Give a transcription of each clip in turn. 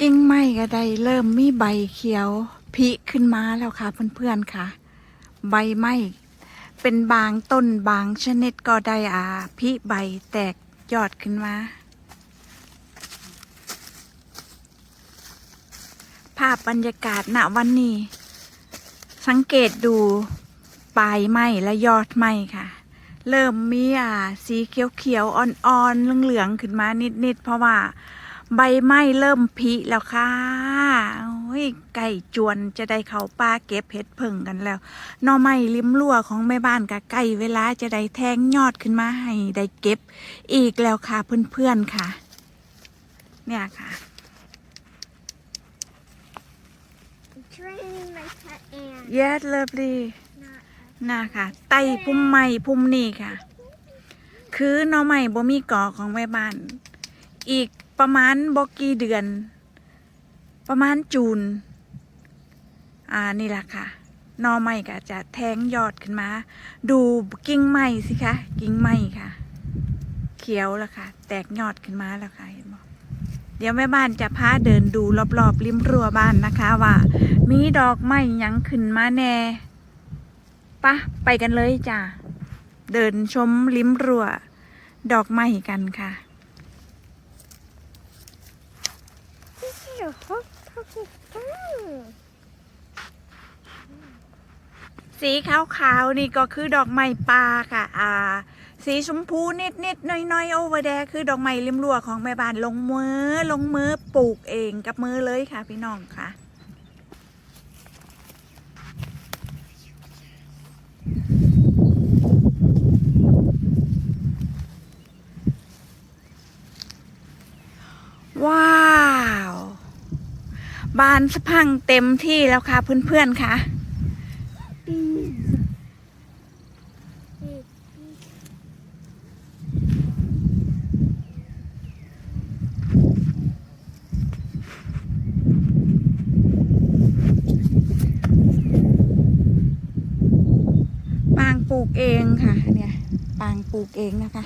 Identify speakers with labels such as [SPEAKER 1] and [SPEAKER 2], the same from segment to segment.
[SPEAKER 1] กิ่งไม้ก็ได้เริ่มมีใบเขียวพิขึ้นมาแล้วค่ะเพื่อนๆค่ะ ใบไม้เป็นบางต้นบางชนิดก็ได้อาพิใบแตกยอดขึ้นมา ภาพบรรยากาศณวันนี้ สังเกตดูปลายไม้และยอดไม้ค่ะ เริ่มมีอ่าสีเขียวๆอ่อนๆเหลืองๆขึ้นมานิดๆเพราะว่า ใบไม้เริ่มพิแล้วค่ะโอ้ยไก่จวนจะได้เขาป้าเก็บเห็ดผึ่งกันแล้วหน่อไม้ริมรั้วของแม่บ้านกับไก่เวลาจะได้แทงยอดขึ้นมาให้ได้เก็บ อีกแล้วค่ะเพื่อนๆค่ะ เนี่ยค่ะ
[SPEAKER 2] I'm training my pet ant.
[SPEAKER 1] yes lovely
[SPEAKER 2] Not
[SPEAKER 1] น่ะค่ะ ไต่พุ่มไม้พุ่มนี่ค่ะ คือหน่อไม้บ่มีก่อของแม่บ้าน อีก ประมาณบกี่เดือน ประมาณจูน อ่านี่แหละค่ะน่อไม้ก็จะแทงยอดขึ้นมา ดูกิ่งไม้สิคะกิ่งไม้ค่ะ เขียวแล้วค่ะ แตกยอดขึ้นมาแล้วค่ะเห็นบ่เดี๋ยวแม่บ้านจะพาเดินดูรอบๆริมรั้วบ้านนะคะ ว่า มีดอกไม้ยังขึ้นมาแน่ปะไปกันเลยจ้ะเดินชมลิ้มรั้วดอกไม้กันค่ะ สีขาวๆนี่ก็คือดอกไม้ป่าค่ะ อ่า สีชมพูนิดๆน้อยๆโอเวอร์แดคือดอกไม้ริมรั้วของแม่บ้านลงมือลงมือปลูกเองกับมือเลยค่ะ พี่น้องค่ะว้า บานสะพังเต็มที่แล้วค่ะเพื่อนๆค่ะปางปลูกเองค่ะ เนี่ย ปางปลูกเองนะคะ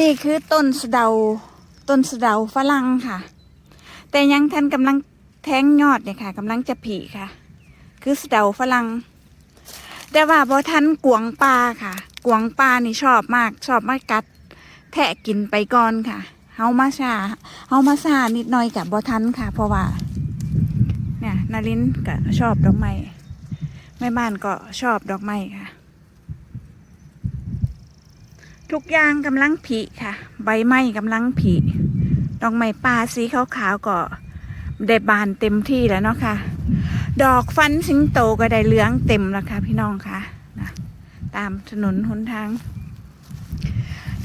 [SPEAKER 1] นี่คือต้นสะเดา ต้นสะเดาฝรั่งค่ะ แต่ยังท่านกำลังแทงยอดเนี่ยค่ะกำลังจะผีค่ะ คือสะเดาฝรั่งแต่ว่าพอท่านกวงปลาค่ะ กวงปลานี่ชอบมาก ชอบมากัด แทะกินไปก่อนค่ะเฮามาชาเฮามาซานิดหน่อยกับบอทันค่ะ เพราะว่า เนี่ยนารินก็ชอบดอกไม้แม่บ้านก็ชอบดอกไม้ค่ะ ทุกอย่างกำลังผลิค่ะ ใบไม้กำลังผลิดอกไม้ป่าสีขาวๆก็ได้บานเต็มที่แล้วเนาะค่ะ ดอกฟันสิงโตก็ได้เหลืองเต็มแล้วค่ะ พี่น้องค่ะนะตามถนนหนทาง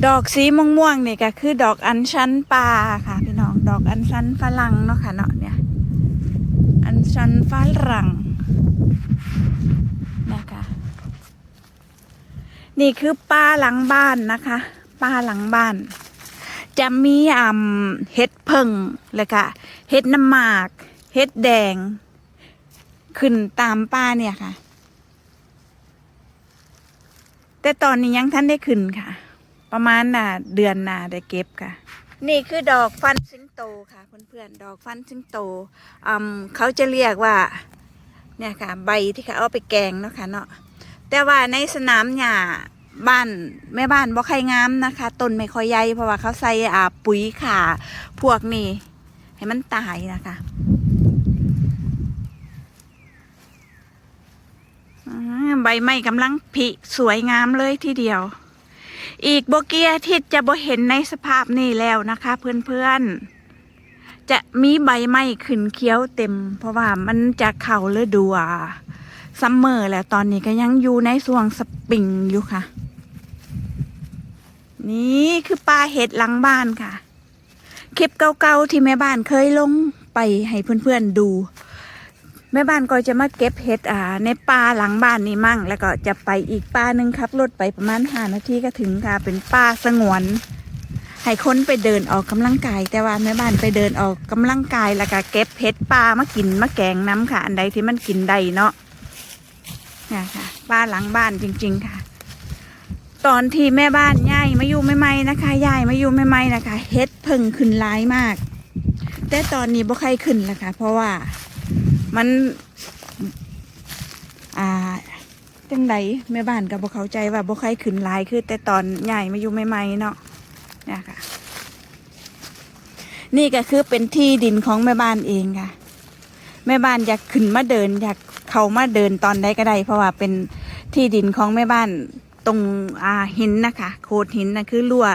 [SPEAKER 1] ดอกสีม่วงม่วงๆนี่ก็คือดอกอัญชันปลาค่ะ พี่น้อง ดอกอัญชันฝรั่งเนาะค่ะเนาะเนี่ย อัญชันฝรั่งนะคะ นี่คือป้าหลังบ้านนะคะป้าหลังบ้าน จะมีอ่ำเห็ดเพิ่งแล้วก็เห็ดน้ำหมากเห็ดแดง ขึ้นตามป้าเนี่ยค่ะ แต่ตอนนี้ยังท่านได้ขึ้นค่ะ ประมาณน่ะเดือนหนาได้เก็บค่ะ นี่คือดอกฟันสิงโตค่ะเพื่อนๆดอกฟันสิงโตอืมเขาจะเรียกว่า เนี่ยค่ะ ใบที่เขาเอาไปแกงเนาะค่ะเนาะ แต่ว่าในสนามหญ้าบ้านแม่บ้านบ่ใครงามนะคะต้นไม่ค่อยใหญ่เพราะว่าเขาใส่อ่าปุ๋ยขาพวกนี้ให้มันตายนะคะใบไม้กำลังผิสวยงามเลยทีเดียว อีกโบเกียทิตย์จะบ่เห็นในสภาพนี้แล้วนะคะ เพื่อนๆ จะมีใบไม้ขึ้นเขียวเต็ม เพราะว่ามันจะเข่าฤดูอ่า ซัมเมอร์แล้วตอนนี้ก็ยังอยู่ในส่วงสปริงอยู่ค่ะ นี่คือปลาเห็ดหลังบ้านค่ะ คลิปเก่าๆที่แม่บ้านเคยลงไปให้เพื่อนๆดู แม่บ้านก็จะมาเก็บเห็ดอ่า ในป่าหลังบ้านนี่มั่ง แล้วก็จะไปอีกป่าหนึ่งขับรถไปประมาณห้านาทีก็ถึงค่ะ เป็นป่าสงวนให้คนไปเดินออกกำลังกาย แต่ว่าแม่บ้านไปเดินออกกำลังกายแล้วก็เก็บเห็ดป่ามากินมาแกงน้ำค่ะ อันใดที่มันกินได้เนาะ เนี่ยค่ะป่านหลังบ้านจริง ๆ ค่ะ ตอนที่แม่บ้านย้ายมาอยู่ใหม่นะคะย้ายมาอยู่ใหม่นะคะเฮ็ดเพิ่งขึ้นร้ายมาก แต่ตอนนี้บ่ใครขึ้นแล้วค่ะ เพราะว่ามัน อ่าจังไดแม่บ้านก็บ่เข้าใจว่าบ่ใครขึ้นหลายคือ แต่ตอนย้ายมาอยู่ใหม่เนาะเนี่ยค่ะ นี่ก็คือเป็นที่ดินของแม่บ้านเองค่ะแม่บ้านอยากขึ้นมาเดินอยาก เขามาเดินตอนใดก็ได้ เพราะว่าเป็นที่ดินของแม่บ้านตรงอ่าหินนะคะโขดหินนะคือรั่ว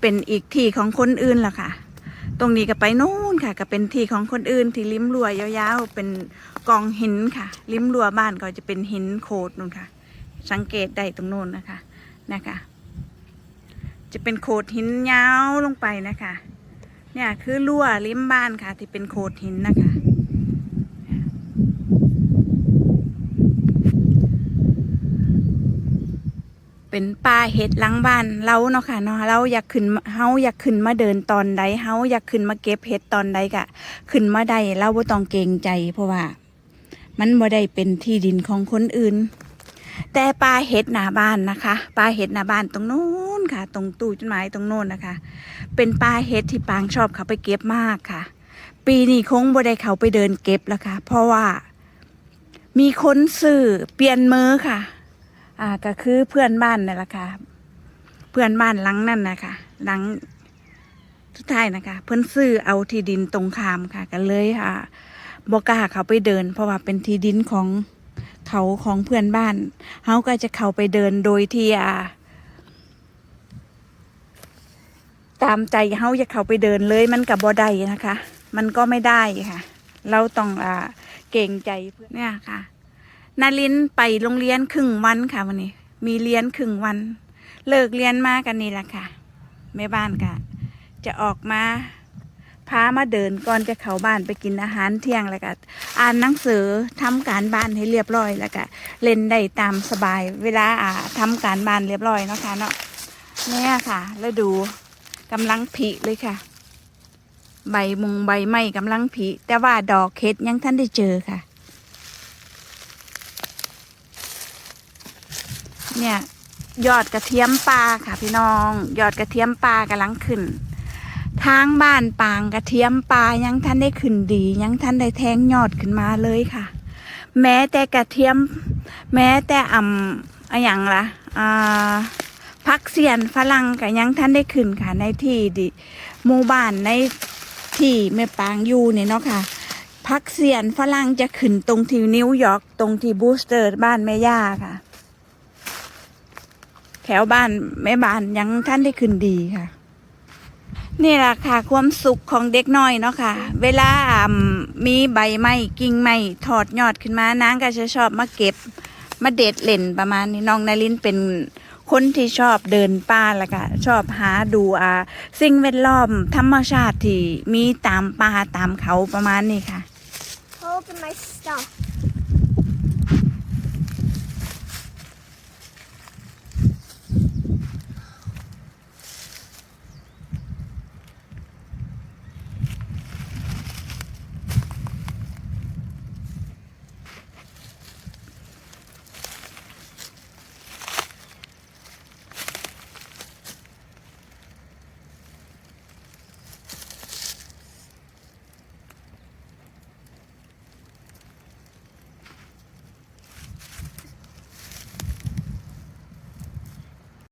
[SPEAKER 1] เป็นอีกที่ของคนอื่นล่ะค่ะ ตรงนี้ก็ไปนู่นค่ะ ก็เป็นที่ของคนอื่นที่ริมรั้วยาวๆ เป็นกองหินค่ะริมรั้วบ้านก็จะเป็นหินโขดนู่นค่ะ สังเกตได้ตรงโน้นนะคะนะคะ จะเป็นโขดหินยาวลงไปนะคะ เนี่ยคือรั้วริมบ้านค่ะ ที่เป็นโขดหินนะคะ เป็นป่าเห็ดหลังบ้านเราเนาะค่ะเนาะเราอยากขึ้นเฮาอยากขึ้นมาเดินตอนใดเฮาอยากขึ้นมาเก็บเห็ดตอนใดกะ ขึ้นมาได้เราบ่ต้องเกรงใจ เพราะว่า มันบ่ได้เป็นที่ดินของคนอื่น แต่ป่าเห็ดหน้าบ้านนะคะป่าเห็ดหน้าบ้านตรงโน้นค่ะ ตรงตู้จดหมายตรงโน้นนะคะ เป็นป่าเห็ดที่ปางชอบเขาไปเก็บมากค่ะ ปีนี้คงบ่ได้เขาไปเดินเก็บแล้วค่ะ เพราะว่า มีคนซื้อเปลี่ยนมือค่ะ อ่าก็คือเพื่อนบ้านนั่นแหละค่ะ เพื่อนบ้านหลังนั่นนะคะหลังสุดท้ายนะคะ เพื่อนซื้อเอาที่ดินตรงขามค่ะกันเลยค่ะบอกล้าเขาไปเดิน เพราะว่าเป็นที่ดินของเขาของเพื่อนบ้านเขาก็จะเข้าไปเดินโดยที่อ่าตามใจเขาจะเข้าไปเดินเลยมันกับบ่ได้นะคะ มันก็ไม่ได้ค่ะ เราต้องอ่าเก่งใจเพื่อนเนี่ยค่ะ นารินไปโรงเรียนครึ่งวันค่ะวันนี้ มีเรียนครึ่งวัน เลิกเรียนมากันนี่แหละค่ะแม่บ้านก็จะออกมาพามาเดินก่อนจะเข้าบ้านไปกินอาหารเที่ยงแล้วก็อ่านหนังสือทำการบ้านให้เรียบร้อยแล้วก็เล่นได้ตามสบาย เวลาอ่าทำการบ้านเรียบร้อยเนาะค่ะเนาะเนี่ยค่ะแล้วดูกำลังผลิเลยค่ะ ใบมุงใบไม้กำลังผลิแต่ว่าดอกเห็ดยังท่านได้เจอค่ะ เนี่ยยอดกระเทียมปลาค่ะพี่น้องยอดกระเทียมปลากำลังขึ้น ทางบ้านปางกระเทียมปลายังท่านได้ขึ้นดี ยังท่านได้แทงยอดขึ้นมาเลยค่ะ แม้แต่กระเทียม แม้แต่อ่ำอะอย่างละอ่าพักเสียนฝรั่งก็ยังท่านได้ขึ้นค่ะ ในที่ดิหมู่บ้านในที่แม่ปางอยู่เนี่ยเนาะค่ะพักเสียนฝรั่งจะขึ้นตรงที่นิวยอร์กตรงที่บูสเตอร์บ้านแม่ย่าค่ะ แถวบ้านแม่บ้านยังท่านได้ขึ้นดีค่ะ นี่แหละค่ะความสุขของเด็กน้อยเนาะค่ะ เวลามีใบไม้กิ่งไม้ถอดยอดขึ้นมานางก็จะชอบมาเก็บมาเด็ดเล่นประมาณนี้น้องนารินเป็นคนที่ชอบเดินป่าแล้วก็ชอบหาดูอ่าสิ่งแวดล้อมธรรมชาติที่มีตามป่าตามเขาประมาณนี้ค่ะ
[SPEAKER 2] Open my stuff.